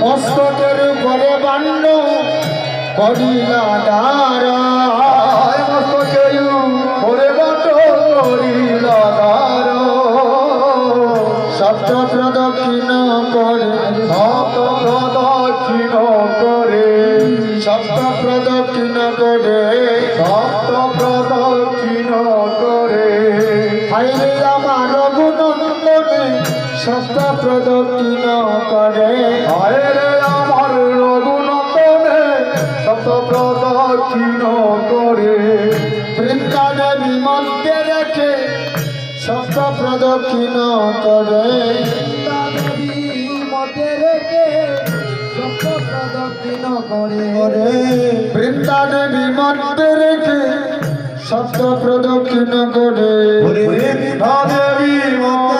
মস্তকের উপরে বান্ন করিলা আয় মস্তকের উপরে বাট করিলা দ্বার। সপ্ত প্রদক্ষিণ করে। সপ্ত প্রদক্ষিণ করে। সপ্ত প্রদক্ষিণ করে। সপ্ত প্রদক্ষিণ করে। রঘুনন্দনে সপ্ত প্রদক্ষিণ করে। আমার রঘুনন্দনে সপ্ত প্রদক্ষিণ করে। বৃন্দা দেবী মধ্যে রেখে সপ্ত প্রদক্ষিণ করে। করে। বৃন্দা দেবী মধ্যে রেখে সপ্ত প্রদক্ষিণ করে। দেবী মন্দিরে